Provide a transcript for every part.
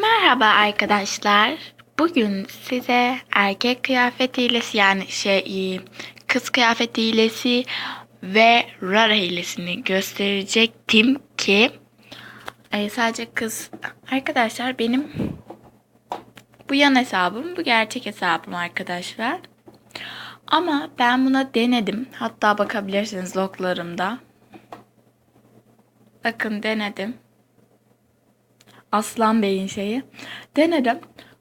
Merhaba arkadaşlar. Bugün size erkek kıyafet hilesi yani şey e, kız kıyafet hilesi ve rara hilesini gösterecektim ki e, sadece kız arkadaşlar benim bu yan hesabım bu gerçek hesabım arkadaşlar. Ama ben buna denedim. Hatta bakabilirsiniz loglarımda. Bakın denedim. Aslan Bey'in şeyi. Denedim.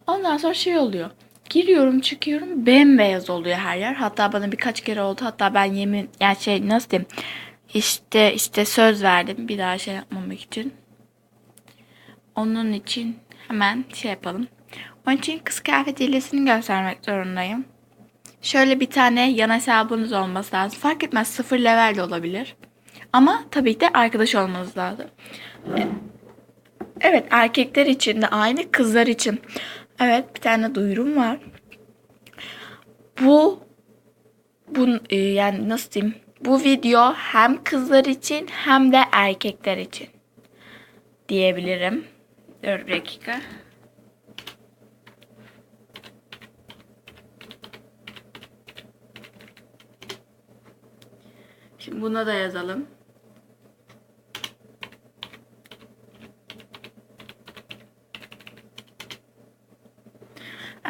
Ondan sonra şey oluyor. Giriyorum çıkıyorum bembeyaz oluyor her yer. Hatta bana birkaç kere oldu. Hatta ben yemin yani şey nasıl diyeyim. İşte işte söz verdim bir daha şey yapmamak için. Onun için hemen şey yapalım. Onun için kız kıyafet hilesini göstermek zorundayım. Şöyle bir tane yan hesabınız olması lazım. Fark etmez sıfır level de olabilir. Ama tabii ki de arkadaş olmanız lazım. Evet erkekler için de aynı kızlar için. Evet bir tane duyurum var. Bu bu e, yani nasıl diyeyim? Bu video hem kızlar için hem de erkekler için diyebilirim. Dur dakika. Şimdi buna da yazalım.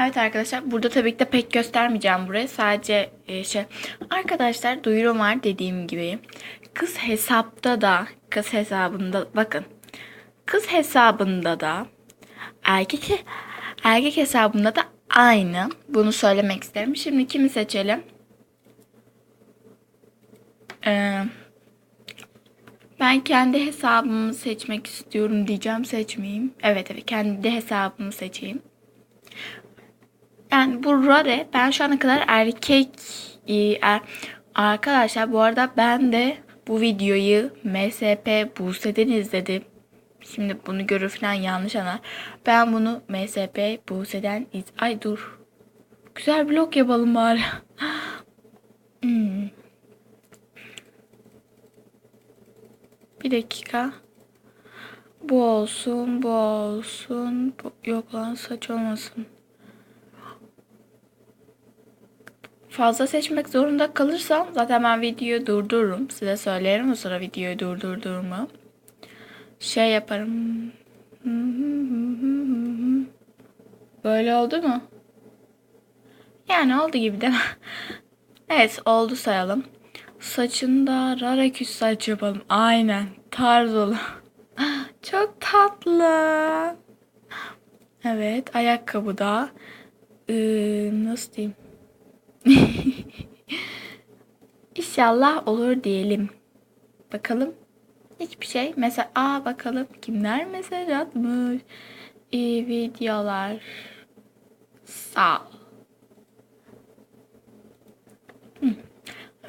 Evet arkadaşlar burada tabii ki de pek göstermeyeceğim buraya. Sadece e, şey arkadaşlar duyurum var dediğim gibi. Kız hesapta da kız hesabında bakın. Kız hesabında da erkek erkek hesabında da aynı. Bunu söylemek isterim. Şimdi kimi seçelim? Ee, ben kendi hesabımı seçmek istiyorum diyeceğim. Seçmeyeyim. Evet evet kendi hesabımı seçeyim. Yani bu Rare ben şu ana kadar erkek e, er, arkadaşlar bu arada ben de bu videoyu MSP Buse'den izledim. Şimdi bunu görür falan yanlış anar. Ben bunu MSP Buse'den iz... Ay dur. Güzel blok yapalım bari. hmm. Bir dakika. Bu olsun, bu olsun. Bu... Yok lan saç olmasın. Fazla seçmek zorunda kalırsam zaten ben videoyu durdururum. Size söylerim o sıra videoyu durdurduğumu. Şey yaparım. Böyle oldu mu? Yani oldu gibi mi? evet oldu sayalım. Saçında raraküs saç yapalım. Aynen. Tarz olur. Çok tatlı. Evet ayakkabı da. Ee, nasıl diyeyim? İnşallah olur diyelim. Bakalım. Hiçbir şey. Mesela aa bakalım kimler mesaj atmış. İyi videolar. Sağ ol.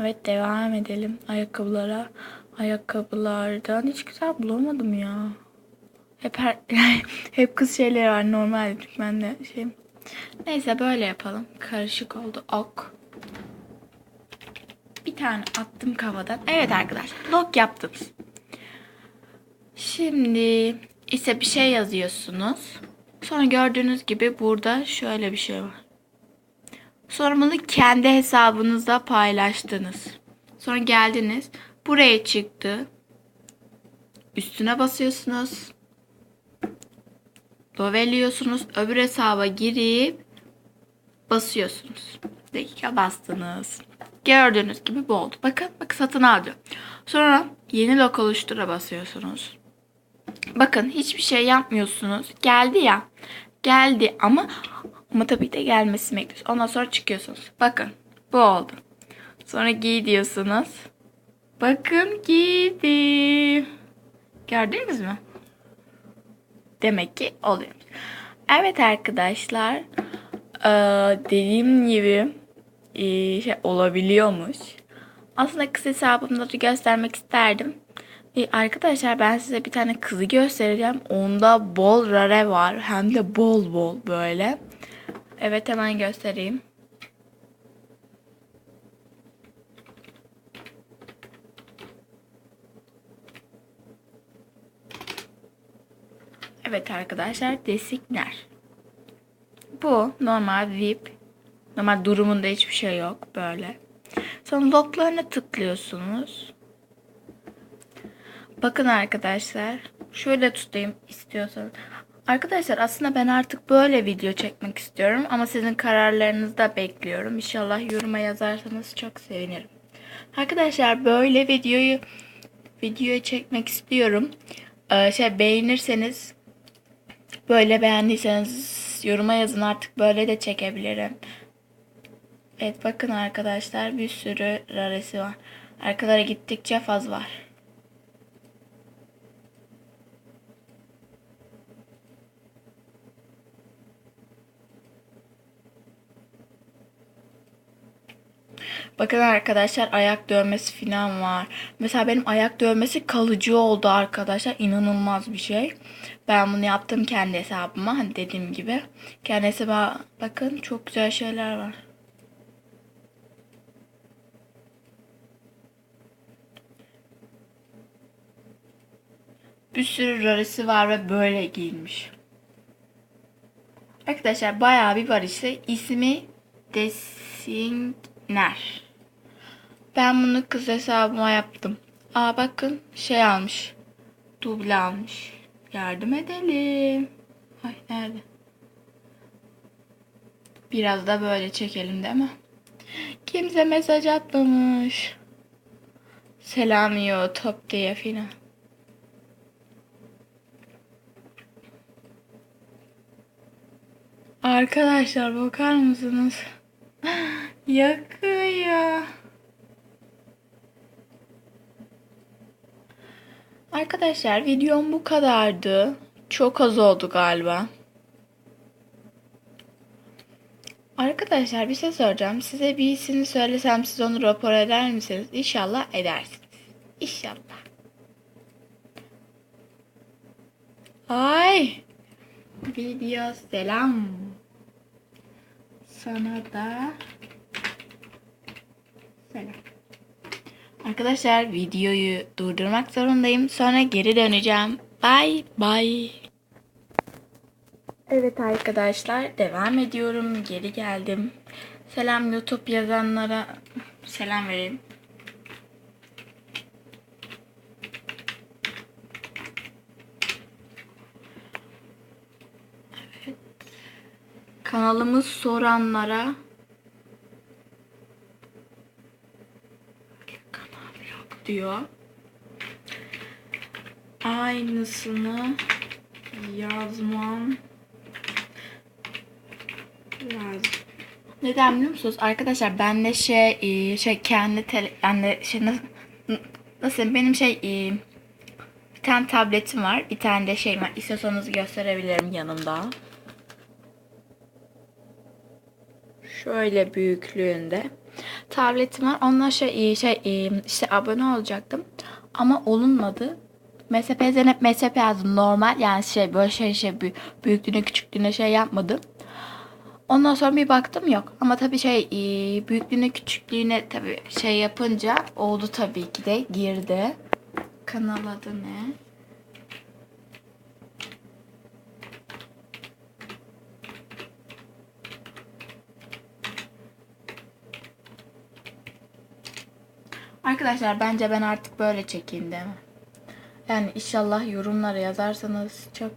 Evet devam edelim ayakkabılara. Ayakkabılardan hiç güzel bulamadım ya. Hep her, hep kız şeyleri var normal ben de şey. Neyse böyle yapalım. Karışık oldu. Ok. Bir tane attım kafadan. Evet arkadaşlar. Log yaptınız. Şimdi ise bir şey yazıyorsunuz. Sonra gördüğünüz gibi burada şöyle bir şey var. Sonra bunu kendi hesabınızda paylaştınız. Sonra geldiniz. Buraya çıktı. Üstüne basıyorsunuz. Doveliyorsunuz. Öbür hesaba girip basıyorsunuz. Dakika bastınız. Gördüğünüz gibi bu oldu. Bakın bak satın aldı. Sonra yeni log oluştura basıyorsunuz. Bakın hiçbir şey yapmıyorsunuz. Geldi ya. Geldi ama ama tabii de gelmesini bekliyorsunuz. Ondan sonra çıkıyorsunuz. Bakın bu oldu. Sonra giy diyorsunuz. Bakın giydim. Gördünüz mü? Demek ki oluyor. Evet arkadaşlar. Dediğim gibi şey olabiliyormuş. Aslında kız hesabımda da göstermek isterdim. E, arkadaşlar ben size bir tane kızı göstereceğim. Onda bol rare var. Hem de bol bol böyle. Evet hemen göstereyim. Evet arkadaşlar designer. Bu normal VIP. Normal durumunda hiçbir şey yok böyle. Sonra loglarına tıklıyorsunuz. Bakın arkadaşlar. Şöyle tutayım istiyorsanız. Arkadaşlar aslında ben artık böyle video çekmek istiyorum. Ama sizin kararlarınızı da bekliyorum. İnşallah yoruma yazarsanız çok sevinirim. Arkadaşlar böyle videoyu videoyu çekmek istiyorum. Ee, şey beğenirseniz böyle beğendiyseniz yoruma yazın artık böyle de çekebilirim. Evet bakın arkadaşlar bir sürü raresi var. Arkalara gittikçe faz var. Bakın arkadaşlar ayak dövmesi falan var. Mesela benim ayak dövmesi kalıcı oldu arkadaşlar. İnanılmaz bir şey. Ben bunu yaptım kendi hesabıma. Hani dediğim gibi. Kendi hesabıma bakın çok güzel şeyler var. Bir sürü raresi var ve böyle giyinmiş. Arkadaşlar bayağı bir var işte. İsmi Designer. Ben bunu kız hesabıma yaptım. Aa bakın şey almış. Duble almış. Yardım edelim. Ay nerede? Biraz da böyle çekelim değil mi? Kimse mesaj atmamış. Selam yo top diye filan. Arkadaşlar bakar mısınız? Yakıyor. Arkadaşlar videom bu kadardı. Çok az oldu galiba. Arkadaşlar bir şey soracağım. Size bir ismini söylesem siz onu rapor eder misiniz? İnşallah edersiniz. İnşallah. Ay. Video selam. Sana da selam. Arkadaşlar videoyu durdurmak zorundayım. Sonra geri döneceğim. Bye bye. Evet arkadaşlar devam ediyorum. Geri geldim. Selam YouTube yazanlara selam vereyim. Kanalımı soranlara kanal yok diyor. Aynısını yazmam lazım. Neden biliyor musunuz? Arkadaşlar ben de şey e, şey kendi tele, yani şey nasıl, nasıl benim şey e, bir tane tabletim var. Bir tane de şey var. İstiyorsanız gösterebilirim yanımda. Şöyle büyüklüğünde. Tabletim var. Onunla şey, e, şey e, işte abone olacaktım. Ama olunmadı. MSP Zeynep MSP yazdım normal. Yani şey böyle şey şey büyüklüğüne küçüklüğüne şey yapmadım. Ondan sonra bir baktım yok. Ama tabii şey e, büyüklüğüne küçüklüğüne tabii şey yapınca oldu tabii ki de girdi. Kanal adı ne? Arkadaşlar bence ben artık böyle mi? Yani inşallah yorumlara yazarsanız çok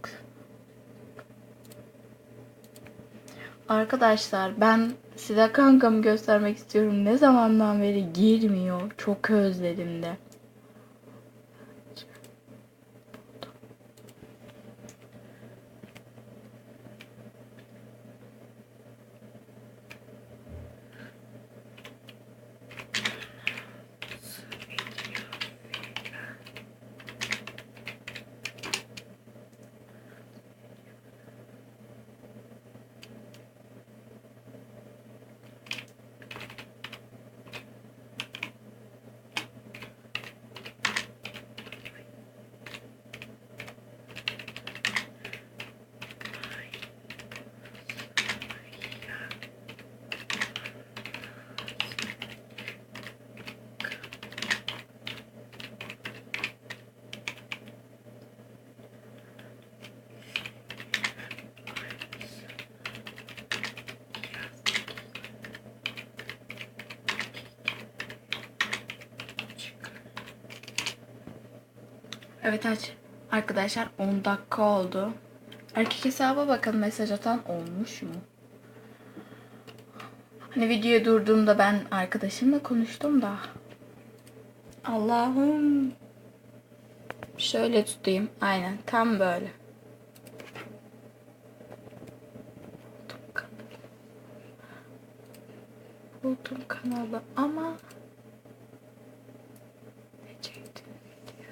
Arkadaşlar ben size kankamı göstermek istiyorum. Ne zamandan beri girmiyor. Çok özledim de. Evet aç. Arkadaşlar 10 dakika oldu. Erkek hesaba bakın mesaj atan olmuş mu? Hani videoyu durduğumda ben arkadaşımla konuştum da. Allah'ım. Şöyle tutayım. Aynen tam böyle. Buldum kanalı ama ne çektim video?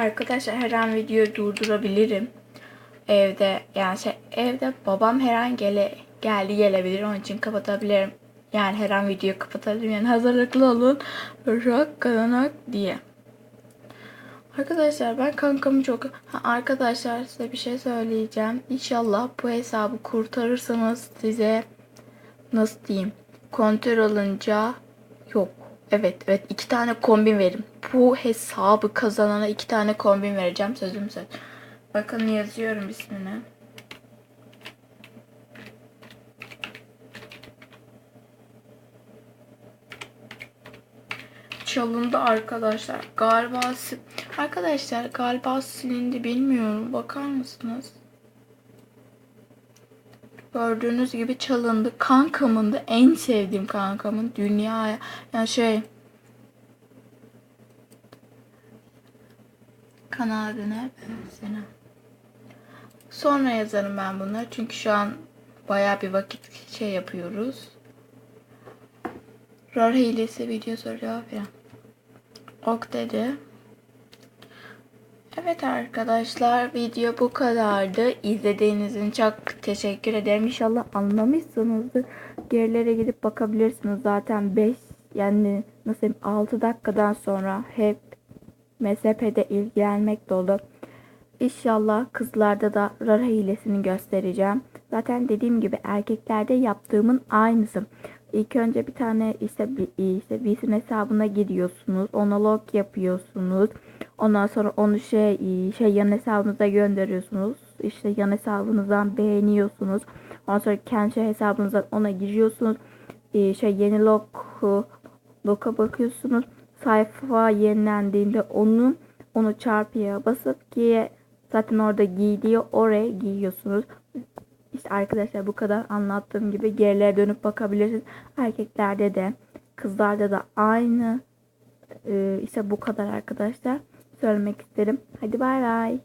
Arkadaşlar her an videoyu durdurabilirim. Evde yani şey, evde babam her an gele, geldi gelebilir. Onun için kapatabilirim. Yani her an videoyu kapatabilirim. Yani hazırlıklı olun. Rock kananak diye. Arkadaşlar ben kankamı çok... Ha, arkadaşlar size bir şey söyleyeceğim. İnşallah bu hesabı kurtarırsanız size nasıl diyeyim kontrol alınca. Evet evet iki tane kombin verim. Bu hesabı kazanana iki tane kombin vereceğim sözüm söz. Bakın yazıyorum ismini. Çalındı arkadaşlar. Galiba arkadaşlar galiba silindi bilmiyorum. Bakar mısınız? Gördüğünüz gibi çalındı. Kankamın da en sevdiğim kankamın dünyaya yani şey adını Sena. Sonra yazarım ben bunları çünkü şu an bayağı bir vakit şey yapıyoruz. RAR hilesi video soruyor ya. Ok dedi. Evet arkadaşlar video bu kadardı. İzlediğiniz için çok teşekkür ederim. İnşallah anlamışsınızdır. Gerilere gidip bakabilirsiniz. Zaten 5 yani nasıl diyeyim 6 dakikadan sonra hep MSP'de ilgilenmek dolu. İnşallah kızlarda da rara hilesini göstereceğim. Zaten dediğim gibi erkeklerde yaptığımın aynısı. İlk önce bir tane işte bir işte birisinin hesabına giriyorsunuz. Ona log yapıyorsunuz. Ondan sonra onu şey şey yan hesabınıza gönderiyorsunuz. İşte yan hesabınızdan beğeniyorsunuz. Ondan sonra kendi şey hesabınızdan ona giriyorsunuz. Ee, şey yeni log loga bakıyorsunuz. Sayfa yenilendiğinde onu onu çarpıya basıp ki zaten orada giydiği oraya giyiyorsunuz. İşte arkadaşlar bu kadar anlattığım gibi gerilere dönüp bakabilirsiniz. Erkeklerde de kızlarda da aynı. Ee, işte bu kadar arkadaşlar. Söylemek isterim. Hadi bay bay.